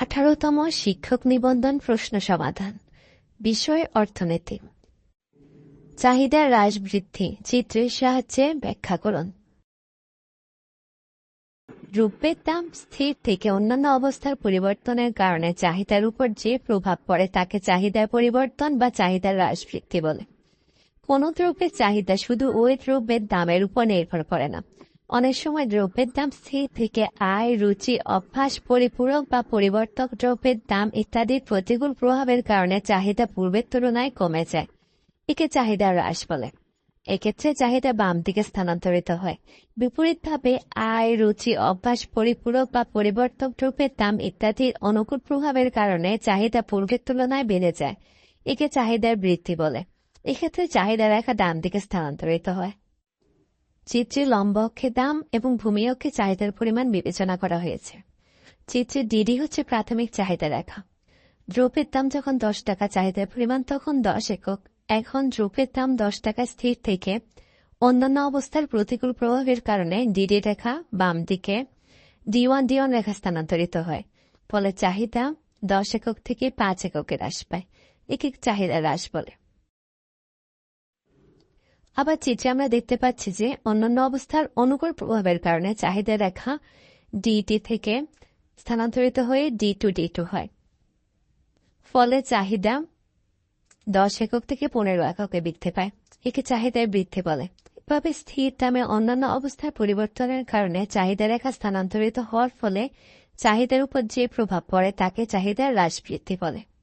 আঠারোতম শিক্ষক নিবন্ধন প্রশ্ন সমাধান। বিষয় অর্থনীতি। চাহিদার হ্রাস বৃদ্ধি। চিত্রের সাহায্যে ব্যাখ্যা করুন। দ্রব্যের দাম স্থির থেকে অন্যান্য অবস্থার পরিবর্তনের কারণে চাহিদার উপর যে প্রভাব পড়ে তাকে চাহিদার পরিবর্তন বা চাহিদার হ্রাস বৃদ্ধি বলে। কোন দ্রব্যের চাহিদা শুধু ওই দ্রব্যের দামের উপর নির্ভর করে না। অনেক সময় দ্রব্যের দাম স্থির থেকে আয়, রুচি, অভ্যাস, পরিপূরক বা পরিবর্তক দ্রব্যের দাম ইত্যাদির প্রতিকূল প্রভাবের কারণে চাহিদা পূর্বের তুলনায় কমে যায় একে চাহিদা হ্রাস বলে। এক্ষেত্রে চাহিদা বাম দিকে স্থানান্তরিত হয়। বিপরীতভাবে আয়, রুচি, অভ্যাস, পরিপূরক বা পরিবর্তক দ্রব্যের দাম ইত্যাদির অনুকূল প্রভাবের কারণে চাহিদা পূর্বের তুলনায় বেড়ে যায়। একে চাহিদার বৃদ্ধি বলে। এক্ষেত্রে চাহিদা রেখা ডান দিকে স্থানান্তরিত হয়। চিত্রে লম্ব অক্ষে দাম এবং ভূমি অক্ষে চাহিদার পরিমাণ বিবেচনা করা হয়েছে। চিত্রে ডিডি হচ্ছে প্রাথমিক চাহিদা রেখা। দ্রব্যের দাম যখন দশ টাকা চাহিদার পরিমাণ, তখন দশ একক। এখন দ্রব্যের দাম দশ টাকা স্থির থেকে অন্যান্য অবস্থার প্রতিকূল প্রভাবের কারণে ডিডি রেখা বাম দিকে ডি ওয়ান ডি ওয়ান রেখা স্থানান্তরিত হয়, ফলে চাহিদা দশ একক থেকে পাঁচ এককে হ্রাস পায়। একে চাহিদা হ্রাস বলে। আবার চিত্রে আমরা দেখতে পাচ্ছি যে অন্যান্য অবস্থার অনুকূল প্রভাবের কারণে চাহিদা রেখা ডিটি থেকে স্থানান্তরিত হয়ে ডি টু ডি টু হয়। ফলে চাহিদা দশ একক থেকে পনেরো এককে বৃদ্ধি পায়। একে চাহিদার বৃদ্ধি বলে। এভাবে স্থির দামে অন্যান্য অবস্থার পরিবর্তনের কারণে চাহিদা রেখা স্থানান্তরিত হওয়ার ফলে চাহিদার উপর যে প্রভাব পড়ে তাকে চাহিদার হ্রাস বৃদ্ধি বলে।